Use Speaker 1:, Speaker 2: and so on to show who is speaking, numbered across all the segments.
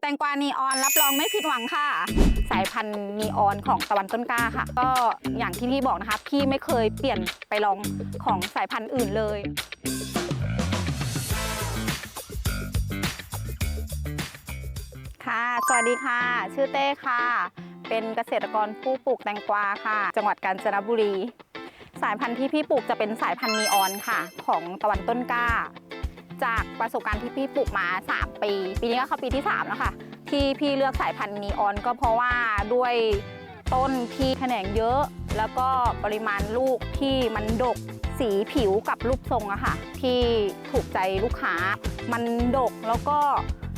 Speaker 1: แตงกวานีออนรับรองไม่ผิดหวังค่ะ สายพันธุ์นีออนของตะวันต้นกล้าค่ะ ก็อย่างที่พี่บอกนะคะ พี่ไม่เคยเปลี่ยนไปลองของสายพันธุ์อื่นเลยค่ะ สวัสดีค่ะ ชื่อเต้ค่ะ เป็นเกษตรกรผู้ปลูกแตงกวาค่ะ จังหวัดกาญจนบุรี สายพันธุ์ที่พี่ปลูกจะเป็นสายพันธุ์นีออนค่ะ ของตะวันต้นกล้า จากประสบการณ์ที่พี่ปลูกมา 3 ปี ปีนี้ก็เข้าปีที่ 3 แล้วค่ะ ที่พี่เลือกสายพันธุ์นีออนก็เพราะว่าด้วยต้นที่แขนงเยอะ แล้วก็ปริมาณลูกที่มันดกสีผิวกับรูปทรงอะค่ะ ที่ถูกใจลูกค้า มันดกแล้วก็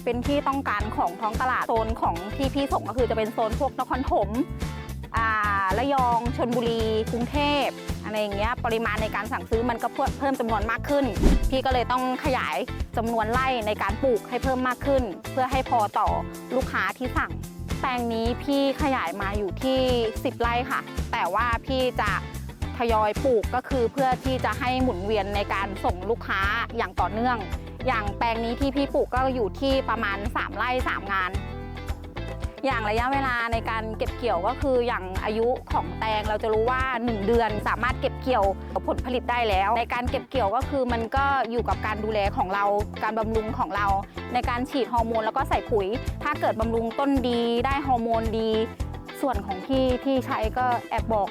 Speaker 1: เป็นที่ต้องการของท้องตลาดโซนของที่พี่ส่งก็คือจะเป็นโซนพวกนครถมระยองชนบุรีกรุงเทพ อะไรอย่างเงี้ยปริมาณในการสั่งซื้อมันก็เพิ่มจำนวนมากขึ้น พี่ก็เลยต้องขยายจำนวนไร่ในการปลูกให้เพิ่มมากขึ้น เพื่อให้พอต่อลูกค้าที่สั่ง แปลงนี้พี่ขยายมาอยู่ที่ 10 ไร่ค่ะ แต่ว่าพี่จะทยอยปลูกก็คือเพื่อที่จะให้หมุนเวียนในการส่งลูกค้าอย่างต่อเนื่อง อย่างแปลงนี้ที่พี่ปลูกก็อยู่ที่ประมาณ 3 ไร่ 3 งาน อย่างระยะเวลาในการเก็บเกี่ยวก็คืออย่างอายุของแตงเราจะรู้ว่า 1 เดือนสามารถเก็บเกี่ยวผลผลิตได้แล้ว ในการเก็บเกี่ยวก็คือมันก็อยู่กับการดูแลของเราการบำรุงของเรา ในการฉีดฮอร์โมนแล้วก็ใส่ปุ๋ย ถ้าเกิดบำรุงต้นดีได้ฮอร์โมนดี ส่วนของที่ที่ใช้ก็แอบบอก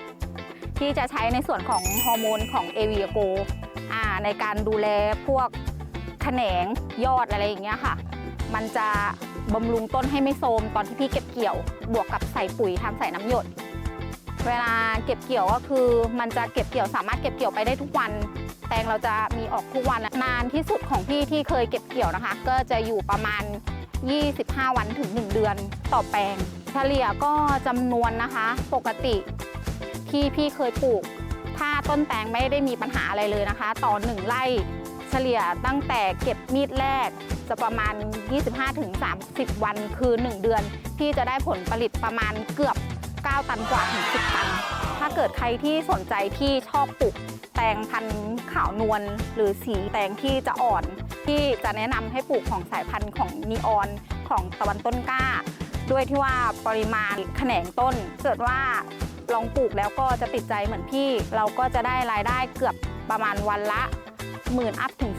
Speaker 1: ที่จะใช้ในส่วนของฮอร์โมนของเอวีโกในการดูแลพวกแขนงยอดอะไรอย่างเงี้ยค่ะ มันจะ บำรุงต้นให้ไม่โทรมตอนที่พี่เก็บเกี่ยว บวกกับใส่ปุ๋ยทางใส่น้ำหยด เวลาเก็บเกี่ยวก็คือ มันจะเก็บเกี่ยวสามารถเก็บเกี่ยวไปได้ทุกวัน แตงเราจะมีออกทุกวันนานที่สุดของพี่ที่เคยเก็บเกี่ยวนะคะ ก็จะอยู่ประมาณ 25 วันถึง 1 เดือนต่อแปลงเฉลี่ยก็จำนวนนะคะ ปกติที่พี่เคยปลูก ถ้าต้นแตงไม่ได้มีปัญหาอะไรเลยนะคะ ต่อ1ไร่เฉลี่ยตั้งแต่เก็บมีดแรก จะประมาณ 25-30 วันคือ 1 เดือน ที่จะได้ผลผลิตประมาณเกือบ 9 ตันกว่าถึง 10 ตัน ถ้าเกิดใครที่สนใจที่ชอบปลูกแตงพันธุ์ขาวนวลหรือสีแตงที่จะอ่อน ที่จะแนะนำให้ปลูกของสายพันธุ์ของนีออนของตะวันต้นกล้า ด้วยที่ว่าปริมาณแขนงต้น เกิดว่าลองปลูกแล้วก็จะติดใจเหมือนพี่ เราก็จะได้รายได้เกือบประมาณวันละ หมื่นอัพถึง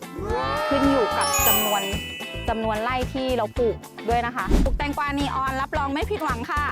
Speaker 1: 20,000 ขึ้นอยู่กับจำนวนจำนวนไร่ที่เราปลูกด้วยนะคะปลูกแตงกวานีออนรับรองไม่ผิดหวังค่ะ